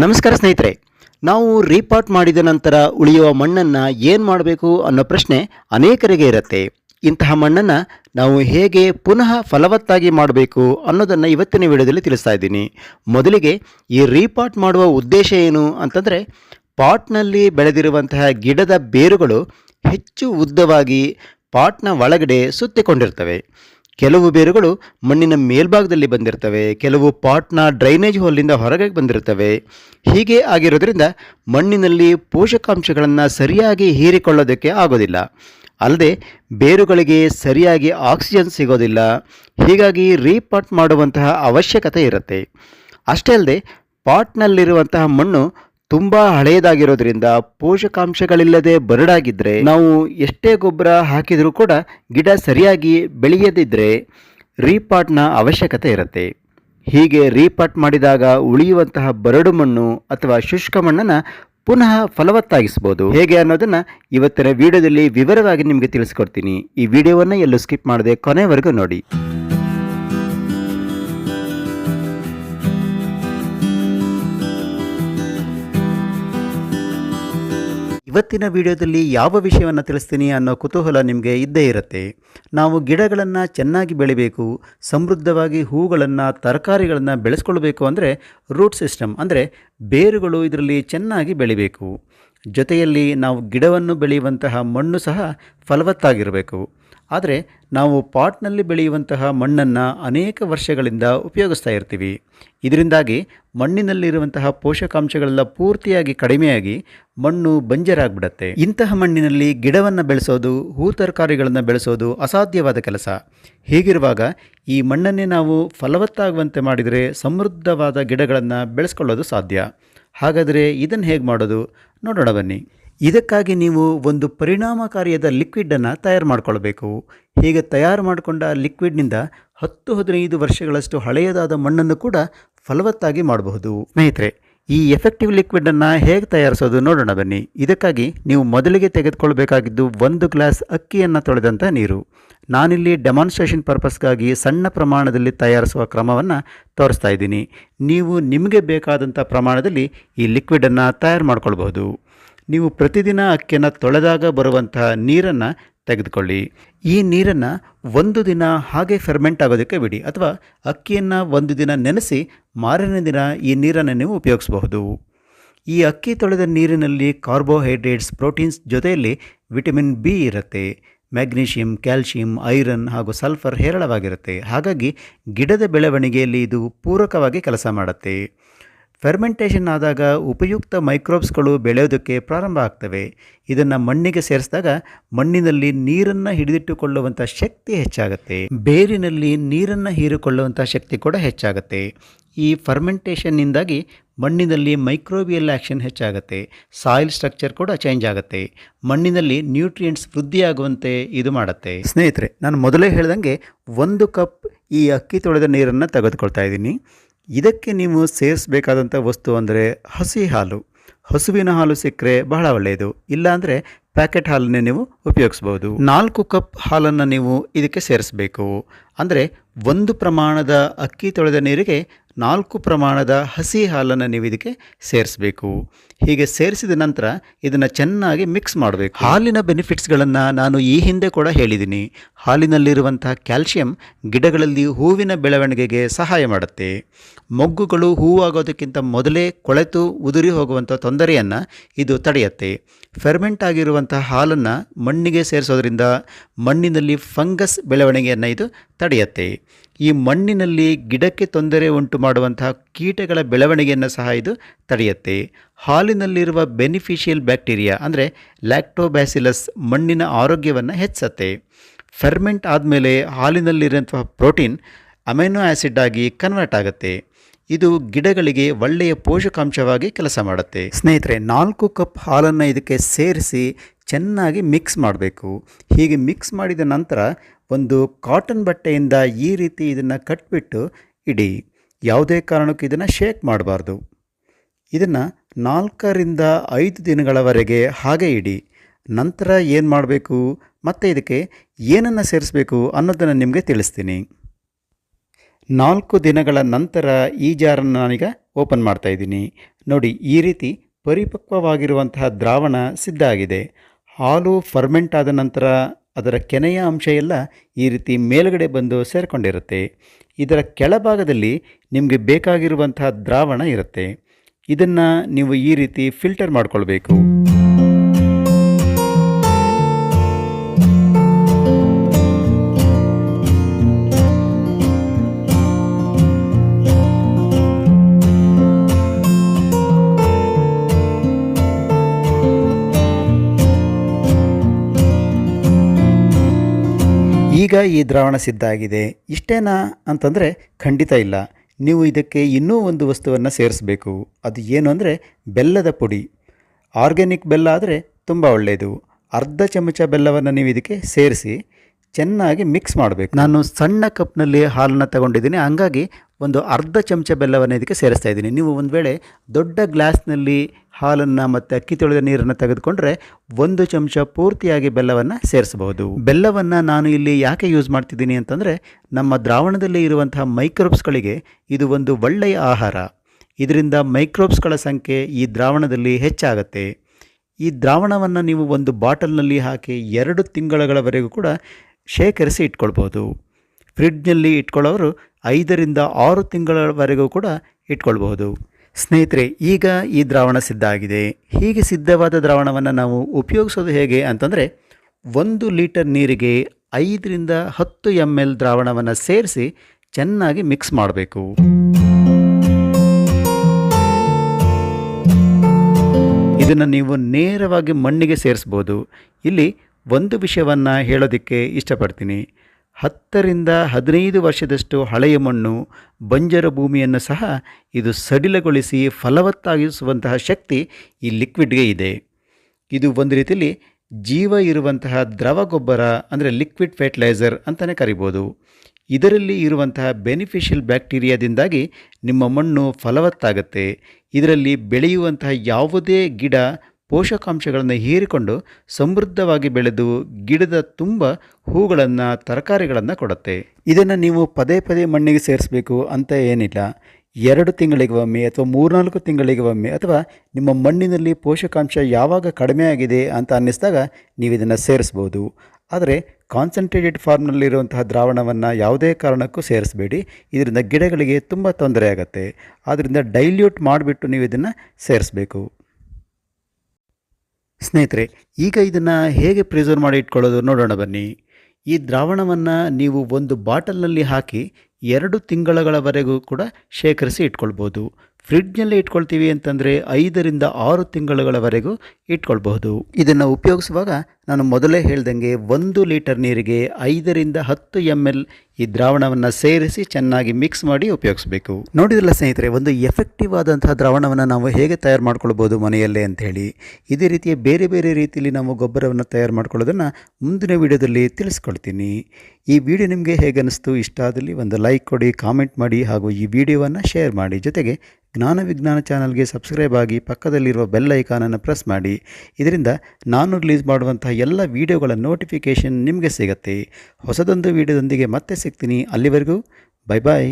ನಮಸ್ಕಾರ ಸ್ನೇಹಿತರೆ, ನಾವು ರೀಪಾಟ್ ಮಾಡಿದ ನಂತರ ಉಳಿಯುವ ಮಣ್ಣನ್ನು ಏನು ಮಾಡಬೇಕು ಅನ್ನೋ ಪ್ರಶ್ನೆ ಅನೇಕರಿಗೆ ಇರುತ್ತೆ. ಇಂತಹ ಮಣ್ಣನ್ನು ನಾವು ಹೇಗೆ ಪುನಃ ಫಲವತ್ತಾಗಿ ಮಾಡಬೇಕು ಅನ್ನೋದನ್ನು ಇವತ್ತಿನ ವಿಡಿಯೋದಲ್ಲಿ ತಿಳಿಸ್ತಾ ಇದ್ದೀನಿ. ಮೊದಲಿಗೆ ಈ ರೀಪಾಟ್ ಮಾಡುವ ಉದ್ದೇಶ ಏನು ಅಂತಂದರೆ ಪಾಟ್ನಲ್ಲಿ ಬೆಳೆದಿರುವಂತಹ ಗಿಡದ ಬೇರುಗಳು ಹೆಚ್ಚು ಉದ್ದವಾಗಿ ಪಾಟ್ನ ಒಳಗಡೆ ಸುತ್ತಿಕೊಂಡಿರ್ತವೆ. ಕೆಲವು ಬೇರುಗಳು ಮಣ್ಣಿನ ಮೇಲ್ಭಾಗದಲ್ಲಿ ಬಂದಿರ್ತವೆ, ಕೆಲವು ಪಾಟ್ನ ಡ್ರೈನೇಜ್ ಹೋಲಿಂದ ಹೊರಗೆ ಬಂದಿರ್ತವೆ. ಹೀಗೆ ಆಗಿರೋದ್ರಿಂದ ಮಣ್ಣಿನಲ್ಲಿ ಪೋಷಕಾಂಶಗಳನ್ನು ಸರಿಯಾಗಿ ಹೀರಿಕೊಳ್ಳೋದಕ್ಕೆ ಆಗೋದಿಲ್ಲ. ಅಲ್ಲದೆ ಬೇರುಗಳಿಗೆ ಸರಿಯಾಗಿ ಆಕ್ಸಿಜನ್ ಸಿಗೋದಿಲ್ಲ. ಹೀಗಾಗಿ ರೀಪಾಟ್ ಮಾಡುವಂತಹ ಅವಶ್ಯಕತೆ ಇರುತ್ತೆ. ಅಷ್ಟೇ ಅಲ್ಲದೆ ಪಾಟ್ನಲ್ಲಿರುವಂತಹ ಮಣ್ಣು ತುಂಬ ಹಳೆಯದಾಗಿರೋದ್ರಿಂದ ಪೋಷಕಾಂಶಗಳಿಲ್ಲದೆ ಬರಡಾಗಿದ್ರೆ ನಾವು ಎಷ್ಟೇ ಗೊಬ್ಬರ ಹಾಕಿದರೂ ಕೂಡ ಗಿಡ ಸರಿಯಾಗಿ ಬೆಳೆಯದಿದ್ದರೆ ರೀಪಾಟ್ನ ಅವಶ್ಯಕತೆ ಇರುತ್ತೆ. ಹೀಗೆ ರೀಪಾಟ್ ಮಾಡಿದಾಗ ಉಳಿಯುವಂತಹ ಬರಡು ಮಣ್ಣು ಅಥವಾ ಶುಷ್ಕ ಮಣ್ಣನ್ನು ಪುನಃ ಫಲವತ್ತಾಗಿಸ್ಬೋದು. ಹೇಗೆ ಅನ್ನೋದನ್ನು ಇವತ್ತಿನ ವಿಡಿಯೋದಲ್ಲಿ ವಿವರವಾಗಿ ನಿಮಗೆ ತಿಳಿಸ್ಕೊಡ್ತೀನಿ. ಈ ವಿಡಿಯೋವನ್ನು ಎಲ್ಲೂ ಸ್ಕಿಪ್ ಮಾಡದೆ ಕೊನೆವರೆಗೂ ನೋಡಿ. ಇವತ್ತಿನ ವಿಡಿಯೋದಲ್ಲಿ ಯಾವ ವಿಷಯವನ್ನು ತಿಳಿಸ್ತೀನಿ ಅನ್ನೋ ಕುತೂಹಲ ನಿಮಗೆ ಇದ್ದೇ ಇರುತ್ತೆ. ನಾವು ಗಿಡಗಳನ್ನು ಚೆನ್ನಾಗಿ ಬೆಳಿಬೇಕು, ಸಮೃದ್ಧವಾಗಿ ಹೂಗಳನ್ನು, ತರಕಾರಿಗಳನ್ನು ಬೆಳೆಸ್ಕೊಳ್ಬೇಕು ಅಂದರೆ ರೂಟ್ ಸಿಸ್ಟಮ್ ಅಂದರೆ ಬೇರುಗಳು ಇದರಲ್ಲಿ ಚೆನ್ನಾಗಿ ಬೆಳಿಬೇಕು. ಜೊತೆಯಲ್ಲಿ ನಾವು ಗಿಡವನ್ನು ಬೆಳೆಯುವಂತಹ ಮಣ್ಣು ಸಹ ಫಲವತ್ತಾಗಿರಬೇಕು. ಆದರೆ ನಾವು ಪಾಟ್ನಲ್ಲಿ ಬೆಳೆಯುವಂತಹ ಮಣ್ಣನ್ನು ಅನೇಕ ವರ್ಷಗಳಿಂದ ಉಪಯೋಗಿಸ್ತಾ ಇರ್ತೀವಿ. ಇದರಿಂದಾಗಿ ಮಣ್ಣಿನಲ್ಲಿರುವಂತಹ ಪೋಷಕಾಂಶಗಳೆಲ್ಲ ಪೂರ್ತಿಯಾಗಿ ಕಡಿಮೆಯಾಗಿ ಮಣ್ಣು ಬಂಜರಾಗ್ಬಿಡತ್ತೆ. ಇಂತಹ ಮಣ್ಣಿನಲ್ಲಿ ಗಿಡವನ್ನು ಬೆಳೆಸೋದು ಹೂ ತರಕಾರಿಗಳನ್ನು ಬೆಳೆಸೋದು ಅಸಾಧ್ಯವಾದ ಕೆಲಸ. ಹೀಗಿರುವಾಗ ಈ ಮಣ್ಣನ್ನೇ ನಾವು ಫಲವತ್ತಾಗುವಂತೆ ಮಾಡಿದರೆ ಸಮೃದ್ಧವಾದ ಗಿಡಗಳನ್ನು ಬೆಳೆಸ್ಕೊಳ್ಳೋದು ಸಾಧ್ಯ. ಹಾಗಾದರೆ ಇದನ್ನು ಹೇಗೆ ಮಾಡೋದು? ನೋಡೋಣ ಬನ್ನಿ. ಇದಕ್ಕಾಗಿ ನೀವು ಒಂದು ಪರಿಣಾಮಕಾರಿಯಾದ ಲಿಕ್ವಿಡನ್ನು ತಯಾರು ಮಾಡಿಕೊಳ್ಬೇಕು. ಹೀಗೆ ತಯಾರು ಮಾಡಿಕೊಂಡ ಲಿಕ್ವಿಡ್ನಿಂದ ಹತ್ತು ಹದಿನೈದು ವರ್ಷಗಳಷ್ಟು ಹಳೆಯದಾದ ಮಣ್ಣನ್ನು ಕೂಡ ಫಲವತ್ತಾಗಿ ಮಾಡಬಹುದು. ಸ್ನೇಹಿತರೆ ಈ ಎಫೆಕ್ಟಿವ್ ಲಿಕ್ವಿಡನ್ನು ಹೇಗೆ ತಯಾರಿಸೋದು ನೋಡೋಣ ಬನ್ನಿ. ಇದಕ್ಕಾಗಿ ನೀವು ಮೊದಲಿಗೆ ತೆಗೆದುಕೊಳ್ಬೇಕಾಗಿದ್ದು ಒಂದು ಗ್ಲಾಸ್ ಅಕ್ಕಿಯನ್ನು ತೊಳೆದಂಥ ನೀರು. ನಾನಿಲ್ಲಿ ಡೆಮಾನ್ಸ್ಟ್ರೇಷನ್ ಪರ್ಪಸ್ಗಾಗಿ ಸಣ್ಣ ಪ್ರಮಾಣದಲ್ಲಿ ತಯಾರಿಸುವ ಕ್ರಮವನ್ನು ತೋರಿಸ್ತಾ ಇದ್ದೀನಿ. ನೀವು ನಿಮಗೆ ಬೇಕಾದಂಥ ಪ್ರಮಾಣದಲ್ಲಿ ಈ ಲಿಕ್ವಿಡನ್ನು ತಯಾರು ಮಾಡ್ಕೊಳ್ಬೋದು ನೀವು ಪ್ರತಿದಿನ ಅಕ್ಕಿಯನ್ನು ತೊಳೆದಾಗ ಬರುವಂತಹ ನೀರನ್ನು ತೆಗೆದುಕೊಳ್ಳಿ. ಈ ನೀರನ್ನು ಒಂದು ದಿನ ಹಾಗೆ ಫೆರ್ಮೆಂಟ್ ಆಗೋದಕ್ಕೆ ಬಿಡಿ ಅಥವಾ ಅಕ್ಕಿಯನ್ನು ಒಂದು ದಿನ ನೆನೆಸಿ ಮಾರನೇ ದಿನ ಈ ನೀರನ್ನು ನೀವು ಉಪಯೋಗಿಸಬಹುದು. ಈ ಅಕ್ಕಿ ತೊಳೆದ ನೀರಿನಲ್ಲಿ ಕಾರ್ಬೋಹೈಡ್ರೇಟ್ಸ್ ಪ್ರೋಟೀನ್ಸ್ ಜೊತೆಯಲ್ಲಿ ವಿಟಮಿನ್ ಬಿ ಇರುತ್ತೆ. ಮ್ಯಾಗ್ನೀಷಿಯಂ ಕ್ಯಾಲ್ಶಿಯಂ ಐರನ್ ಹಾಗೂ ಸಲ್ಫರ್ ಹೇರಳವಾಗಿರುತ್ತೆ. ಹಾಗಾಗಿ ಗಿಡದ ಬೆಳವಣಿಗೆಯಲ್ಲಿ ಇದು ಪೂರಕವಾಗಿ ಕೆಲಸ ಮಾಡುತ್ತೆ. ಫೆರ್ಮೆಂಟೇಷನ್ ಆದಾಗ ಉಪಯುಕ್ತ ಮೈಕ್ರೋಬ್ಸ್ಗಳು ಬೆಳೆಯೋದಕ್ಕೆ ಪ್ರಾರಂಭ ಆಗ್ತವೆ. ಇದನ್ನು ಮಣ್ಣಿಗೆ ಸೇರಿಸಿದಾಗ ಮಣ್ಣಿನಲ್ಲಿ ನೀರನ್ನು ಹಿಡಿದಿಟ್ಟುಕೊಳ್ಳುವಂಥ ಶಕ್ತಿ ಹೆಚ್ಚಾಗುತ್ತೆ. ಬೇರಿನಲ್ಲಿ ನೀರನ್ನು ಹೀರಿಕೊಳ್ಳುವಂಥ ಶಕ್ತಿ ಕೂಡ ಹೆಚ್ಚಾಗುತ್ತೆ. ಈ ಫರ್ಮೆಂಟೇಷನ್ನಿಂದಾಗಿ ಮಣ್ಣಿನಲ್ಲಿ ಮೈಕ್ರೋಬಿಯಲ್ ಆ್ಯಕ್ಷನ್ ಹೆಚ್ಚಾಗುತ್ತೆ. ಸಾಯಿಲ್ ಸ್ಟ್ರಕ್ಚರ್ ಕೂಡ ಚೇಂಜ್ ಆಗುತ್ತೆ. ಮಣ್ಣಿನಲ್ಲಿ ನ್ಯೂಟ್ರಿಯೆಂಟ್ಸ್ ವೃದ್ಧಿಯಾಗುವಂತೆ ಇದು ಮಾಡುತ್ತೆ. ಸ್ನೇಹಿತರೆ, ನಾನು ಮೊದಲೇ ಹೇಳ್ದಂಗೆ ಒಂದು ಕಪ್ ಈ ಅಕ್ಕಿ ತೊಳೆದ ನೀರನ್ನು ತೆಗೆದುಕೊಳ್ತಾ ಇದ್ದೀನಿ. ಇದಕ್ಕೆ ನೀವು ಸೇರಿಸಬೇಕಾದಂಥ ವಸ್ತು ಅಂದರೆ ಹಸಿ ಹಾಲು. ಹಸುವಿನ ಹಾಲು ಸಿಕ್ಕರೆ ಬಹಳ ಒಳ್ಳೆಯದು. ಇಲ್ಲಾಂದರೆ ಪ್ಯಾಕೆಟ್ ಹಾಲನ್ನೇ ನೀವು ಉಪಯೋಗಿಸ್ಬೋದು. ನಾಲ್ಕು ಕಪ್ ಹಾಲನ್ನು ನೀವು ಇದಕ್ಕೆ ಸೇರಿಸಬೇಕು. ಅಂದರೆ ಒಂದು ಪ್ರಮಾಣದ ಅಕ್ಕಿ ತೊಳೆದ ನೀರಿಗೆ ನಾಲ್ಕು ಪ್ರಮಾಣದ ಹಸಿ ಹಾಲನ್ನು ನೀವು ಇದಕ್ಕೆ ಸೇರಿಸಬೇಕು. ಹೀಗೆ ಸೇರಿಸಿದ ನಂತರ ಇದನ್ನು ಚೆನ್ನಾಗಿ ಮಿಕ್ಸ್ ಮಾಡಬೇಕು. ಹಾಲಿನ ಬೆನಿಫಿಟ್ಸ್ಗಳನ್ನು ನಾನು ಈ ಹಿಂದೆ ಕೂಡ ಹೇಳಿದ್ದೀನಿ ಹಾಲಿನಲ್ಲಿರುವಂತಹ ಕ್ಯಾಲ್ಶಿಯಂ ಗಿಡಗಳಲ್ಲಿ ಹೂವಿನ ಬೆಳವಣಿಗೆಗೆ ಸಹಾಯ ಮಾಡುತ್ತೆ. ಮೊಗ್ಗುಗಳು ಹೂವಾಗೋದಕ್ಕಿಂತ ಮೊದಲೇ ಕೊಳೆತು ಉದುರಿ ಹೋಗುವಂಥ ತೊಂದರೆಯನ್ನು ಇದು ತಡೆಯುತ್ತೆ. ಫೆರ್ಮೆಂಟ್ ಆಗಿರುವಂತಹ ಹಾಲನ್ನು ಮಣ್ಣಿಗೆ ಸೇರಿಸೋದ್ರಿಂದ ಮಣ್ಣಿನಲ್ಲಿ ಫಂಗಸ್ ಬೆಳವಣಿಗೆಯನ್ನು ಇದು ತಡೆಯುತ್ತೆ. ಈ ಮಣ್ಣಿನಲ್ಲಿ ಗಿಡಕ್ಕೆ ತೊಂದರೆ ಉಂಟು ಮಾಡುವಂತಹ ಕೀಟಗಳ ಬೆಳವಣಿಗೆಯನ್ನು ಸಹ ಇದು ತಡೆಯುತ್ತೆ. ಹಾಲಿನಲ್ಲಿರುವ ಬೆನಿಫಿಷಿಯಲ್ ಬ್ಯಾಕ್ಟೀರಿಯಾ ಅಂದರೆ ಲ್ಯಾಕ್ಟೋಬ್ಯಾಸಿಲಸ್ ಮಣ್ಣಿನ ಆರೋಗ್ಯವನ್ನು ಹೆಚ್ಚುತ್ತೆ ಫೆರ್ಮೆಂಟ್ ಆದಮೇಲೆ ಹಾಲಿನಲ್ಲಿರುವಂತಹ ಪ್ರೋಟೀನ್ ಅಮೈನೋ ಆ್ಯಸಿಡ್ ಆಗಿ ಕನ್ವರ್ಟ್ ಆಗುತ್ತೆ. ಇದು ಗಿಡಗಳಿಗೆ ಒಳ್ಳೆಯ ಪೋಷಕಾಂಶವಾಗಿ ಕೆಲಸ ಮಾಡುತ್ತೆ. ಸ್ನೇಹಿತರೆ, ನಾಲ್ಕು ಕಪ್ ಹಾಲನ್ನು ಇದಕ್ಕೆ ಸೇರಿಸಿ ಚೆನ್ನಾಗಿ ಮಿಕ್ಸ್ ಮಾಡಬೇಕು. ಹೀಗೆ ಮಿಕ್ಸ್ ಮಾಡಿದ ನಂತರ ಒಂದು ಕಾಟನ್ ಬಟ್ಟೆಯಿಂದ ಈ ರೀತಿ ಇದನ್ನು ಕಟ್ಬಿಟ್ಟು ಇಡಿ. ಯಾವುದೇ ಕಾರಣಕ್ಕೂ ಇದನ್ನು ಶೇಕ್ ಮಾಡಬಾರ್ದು. ಇದನ್ನು ನಾಲ್ಕರಿಂದ ಐದು ದಿನಗಳವರೆಗೆ ಹಾಗೆ ಇಡಿ. ನಂತರ ಏನು ಮಾಡಬೇಕು? ಮತ್ತು ಇದಕ್ಕೆ ಏನನ್ನು ಸೇರಿಸಬೇಕು ಅನ್ನೋದನ್ನು ನಿಮಗೆ ತಿಳಿಸ್ತೀನಿ. ನಾಲ್ಕು ದಿನಗಳ ನಂತರ ಈ ಜಾರನ್ನು ನಾನೀಗ ಓಪನ್ ಮಾಡ್ತಾ ಇದ್ದೀನಿ. ನೋಡಿ, ಈ ರೀತಿ ಪರಿಪಕ್ವವಾಗಿರುವಂತಹ ದ್ರಾವಣ ಸಿದ್ಧ ಆಗಿದೆ. ಹಾಲು ಫರ್ಮೆಂಟ್ ಆದ ನಂತರ ಅದರ ಕೆನೆಯ ಅಂಶ ಎಲ್ಲ ಈ ರೀತಿ ಮೇಲುಗಡೆ ಬಂದು ಸೇರಿಕೊಂಡಿರುತ್ತೆ. ಇದರ ಕೆಳಭಾಗದಲ್ಲಿ ನಿಮಗೆ ಬೇಕಾಗಿರುವಂತಹ ದ್ರಾವಣ ಇರುತ್ತೆ. ಇದನ್ನು ನೀವು ಈ ರೀತಿ ಫಿಲ್ಟರ್ ಮಾಡ್ಕೊಳ್ಬೇಕು. ಈಗ ಈ ದ್ರಾವಣ ಸಿದ್ಧ ಆಗಿದೆ. ಇಷ್ಟೇನಾ ಅಂತಂದರೆ ಖಂಡಿತ ಇಲ್ಲ. ನೀವು ಇದಕ್ಕೆ ಇನ್ನೂ ಒಂದು ವಸ್ತುವನ್ನು ಸೇರಿಸಬೇಕು. ಅದು ಏನು ಅಂದರೆ ಬೆಲ್ಲದ ಪುಡಿ. ಆರ್ಗ್ಯಾನಿಕ್ ಬೆಲ್ಲ ಆದರೆ ತುಂಬ ಒಳ್ಳೆಯದು ಅರ್ಧ ಚಮಚ ಬೆಲ್ಲವನ್ನು ನೀವು ಇದಕ್ಕೆ ಸೇರಿಸಿ ಚೆನ್ನಾಗಿ ಮಿಕ್ಸ್ ಮಾಡಬೇಕು. ನಾನು ಸಣ್ಣ ಕಪ್ನಲ್ಲಿ ಹಾಲನ್ನು ತಗೊಂಡಿದ್ದೀನಿ. ಹಂಗಾಗಿ ಒಂದು ಅರ್ಧ ಚಮಚ ಬೆಲ್ಲವನ್ನು ಇದಕ್ಕೆ ಸೇರಿಸ್ತಾ ಇದ್ದೀನಿ. ನೀವು ಒಂದು ವೇಳೆ ದೊಡ್ಡ ಗ್ಲಾಸ್ನಲ್ಲಿ ಹಾಲನ್ನು ಮತ್ತು ಅಕ್ಕಿ ತೊಳೆದ ನೀರನ್ನು ತೆಗೆದುಕೊಂಡ್ರೆ ಒಂದು ಚಮಚ ಪೂರ್ತಿಯಾಗಿ ಬೆಲ್ಲವನ್ನು ಸೇರಿಸಬಹುದು. ಬೆಲ್ಲವನ್ನು ನಾನು ಇಲ್ಲಿ ಯಾಕೆ ಯೂಸ್ ಮಾಡ್ತಿದ್ದೀನಿ ಅಂತಂದರೆ ನಮ್ಮ ದ್ರಾವಣದಲ್ಲಿ ಇರುವಂತಹ ಮೈಕ್ರೋಬ್ಸ್ಗಳಿಗೆ ಇದು ಒಂದು ಒಳ್ಳೆಯ ಆಹಾರ. ಇದರಿಂದ ಮೈಕ್ರೋಬ್ಸ್ಗಳ ಸಂಖ್ಯೆ ಈ ದ್ರಾವಣದಲ್ಲಿ ಹೆಚ್ಚಾಗತ್ತೆ. ಈ ದ್ರಾವಣವನ್ನು ನೀವು ಒಂದು ಬಾಟಲ್ನಲ್ಲಿ ಹಾಕಿ ಎರಡು ತಿಂಗಳಗಳವರೆಗೂ ಕೂಡ ಶೇಖರಿಸಿ ಇಟ್ಕೊಳ್ಬೋದು. ಫ್ರಿಡ್ಜ್ನಲ್ಲಿ ಇಟ್ಕೊಳ್ಳೋರು ಐದರಿಂದ ಆರು ತಿಂಗಳವರೆಗೂ ಕೂಡ ಇಟ್ಕೊಳ್ಬೋದು. ಸ್ನೇಹಿತರೆ, ಈಗ ಈ ದ್ರಾವಣ ಸಿದ್ಧ ಆಗಿದೆ. ಹೀಗೆ ಸಿದ್ಧವಾದ ದ್ರಾವಣವನ್ನು ನಾವು ಉಪಯೋಗಿಸೋದು ಹೇಗೆ ಅಂತಂದರೆ, ಒಂದು ಲೀಟರ್ ನೀರಿಗೆ ಐದರಿಂದ ಹತ್ತು ಎಂ ಎಲ್ ದ್ರಾವಣವನ್ನು ಸೇರಿಸಿ ಚೆನ್ನಾಗಿ ಮಿಕ್ಸ್ ಮಾಡಬೇಕು. ಇದನ್ನು ನೀವು ನೇರವಾಗಿ ಮಣ್ಣಿಗೆ ಸೇರಿಸ್ಬೋದು. ಇಲ್ಲಿ ಒಂದು ವಿಷಯವನ್ನು ಹೇಳೋದಕ್ಕೆ ಇಷ್ಟಪಡ್ತೀನಿ. ಹತ್ತರಿಂದ ಹದಿನೈದು ವರ್ಷದಷ್ಟು ಹಳೆಯ ಮಣ್ಣು, ಬಂಜರ ಭೂಮಿಯನ್ನು ಸಹ ಇದು ಸಡಿಲಗೊಳಿಸಿ ಫಲವತ್ತಾಗಿಸುವಂತಹ ಶಕ್ತಿ ಈ ಲಿಕ್ವಿಡ್ಗೆ ಇದೆ. ಇದು ಒಂದು ರೀತಿಯಲ್ಲಿ ಜೀವ ಇರುವಂತಹ ದ್ರವ ಗೊಬ್ಬರ ಅಂದರೆ ಲಿಕ್ವಿಡ್ ಫರ್ಟಿಲೈಸರ್ ಅಂತಲೇ ಕರಿಬೋದು. ಇದರಲ್ಲಿ ಇರುವಂತಹ ಬೆನಿಫಿಷಿಯಲ್ ಬ್ಯಾಕ್ಟೀರಿಯಾದಿಂದಾಗಿ ನಿಮ್ಮ ಮಣ್ಣು ಫಲವತ್ತಾಗುತ್ತೆ. ಇದರಲ್ಲಿ ಬೆಳೆಯುವಂತಹ ಯಾವುದೇ ಗಿಡ ಪೋಷಕಾಂಶಗಳನ್ನು ಹೀರಿಕೊಂಡು ಸಮೃದ್ಧವಾಗಿ ಬೆಳೆದು ಗಿಡದ ತುಂಬ ಹೂಗಳನ್ನು, ತರಕಾರಿಗಳನ್ನು ಕೊಡುತ್ತೆ. ಇದನ್ನು ನೀವು ಪದೇ ಪದೇ ಮಣ್ಣಿಗೆ ಸೇರಿಸಬೇಕು ಅಂತ ಏನಿಲ್ಲ. ಎರಡು ತಿಂಗಳಿಗೆ ಒಮ್ಮೆ ಅಥವಾ ಮೂರ್ನಾಲ್ಕು ತಿಂಗಳಿಗೆ ಒಮ್ಮೆ ಅಥವಾ ನಿಮ್ಮ ಮಣ್ಣಿನಲ್ಲಿ ಪೋಷಕಾಂಶ ಯಾವಾಗ ಕಡಿಮೆ ಆಗಿದೆ ಅಂತ ಅನ್ನಿಸಿದಾಗ ನೀವು ಇದನ್ನು ಸೇರಿಸ್ಬೋದು. ಆದರೆ ಕಾನ್ಸಂಟ್ರೇಟೆಡ್ ಫಾರ್ಮ್ನಲ್ಲಿರುವಂತಹ ದ್ರಾವಣವನ್ನು ಯಾವುದೇ ಕಾರಣಕ್ಕೂ ಸೇರಿಸಬೇಡಿ. ಇದರಿಂದ ಗಿಡಗಳಿಗೆ ತುಂಬ ತೊಂದರೆ ಆಗುತ್ತೆ. ಆದ್ದರಿಂದ ಡೈಲ್ಯೂಟ್ ಮಾಡಿಬಿಟ್ಟು ನೀವು ಇದನ್ನು ಸೇರಿಸಬೇಕು. ಸ್ನೇಹಿತರೆ, ಈಗ ಇದನ್ನು ಹೇಗೆ ಪ್ರಿಸರ್ವ್ ಮಾಡಿ ಇಟ್ಕೊಳ್ಳೋದು ನೋಡೋಣ ಬನ್ನಿ. ಈ ದ್ರಾವಣವನ್ನು ನೀವು ಒಂದು ಬಾಟಲ್ನಲ್ಲಿ ಹಾಕಿ ಎರಡು ತಿಂಗಳಗಳವರೆಗೂ ಕೂಡ ಶೇಖರಿಸಿ ಇಟ್ಕೊಳ್ಬೋದು. ಫ್ರಿಡ್ಜ್ನಲ್ಲಿ ಇಟ್ಕೊಳ್ತೀವಿ ಅಂತಂದರೆ ಐದರಿಂದ ಆರು ತಿಂಗಳುಗಳವರೆಗೂ ಇಟ್ಕೊಳ್ಬಹುದು. ಇದನ್ನು ಉಪಯೋಗಿಸುವಾಗ ನಾನು ಮೊದಲೇ ಹೇಳ್ದಂಗೆ ಒಂದು ಲೀಟರ್ ನೀರಿಗೆ ಐದರಿಂದ ಹತ್ತು ಎಂ ಎಲ್ ಈ ದ್ರಾವಣವನ್ನು ಸೇರಿಸಿ ಚೆನ್ನಾಗಿ ಮಿಕ್ಸ್ ಮಾಡಿ ಉಪಯೋಗಿಸಬೇಕು. ನೋಡಿದ್ರಲ್ಲ ಸ್ನೇಹಿತರೆ, ಒಂದು ಎಫೆಕ್ಟಿವ್ ಆದಂತಹ ದ್ರಾವಣವನ್ನು ನಾವು ಹೇಗೆ ತಯಾರು ಮಾಡ್ಕೊಳ್ಬೋದು ಮನೆಯಲ್ಲೇ ಅಂಥೇಳಿ, ಇದೇ ರೀತಿಯ ಬೇರೆ ಬೇರೆ ರೀತಿಯಲ್ಲಿ ನಾವು ಗೊಬ್ಬರವನ್ನು ತಯಾರು ಮಾಡ್ಕೊಳ್ಳೋದನ್ನು ಮುಂದಿನ ವಿಡಿಯೋದಲ್ಲಿ ತಿಳಿಸ್ಕೊಳ್ತೀನಿ. ಈ ವಿಡಿಯೋ ನಿಮಗೆ ಹೇಗೆ ಅನ್ನಿಸ್ತು ಇಷ್ಟ ಆದಲ್ಲಿ ಒಂದು ಲೈಕ್ ಕೊಡಿ, ಕಾಮೆಂಟ್ ಮಾಡಿ ಹಾಗೂ ಈ ವಿಡಿಯೋವನ್ನು ಶೇರ್ ಮಾಡಿ. ಜೊತೆಗೆ ಜ್ಞಾನ ವಿಜ್ಞಾನ ಚಾನಲ್ಗೆ ಸಬ್ಸ್ಕ್ರೈಬ್ ಆಗಿ ಪಕ್ಕದಲ್ಲಿರುವ ಬೆಲ್ ಐಕಾನನ್ನು ಪ್ರೆಸ್ ಮಾಡಿ. ಇದರಿಂದ ನಾನು ರಿಲೀಸ್ ಮಾಡುವಂತಹ ಎಲ್ಲ ವಿಡಿಯೋಗಳ ನೋಟಿಫಿಕೇಷನ್ ನಿಮಗೆ ಸಿಗುತ್ತೆ. ಹೊಸದೊಂದು ವಿಡಿಯೋದೊಂದಿಗೆ ಮತ್ತೆ ಸಿಗ್ತೀನಿ. ಅಲ್ಲಿವರೆಗೂ ಬೈ ಬಾಯ್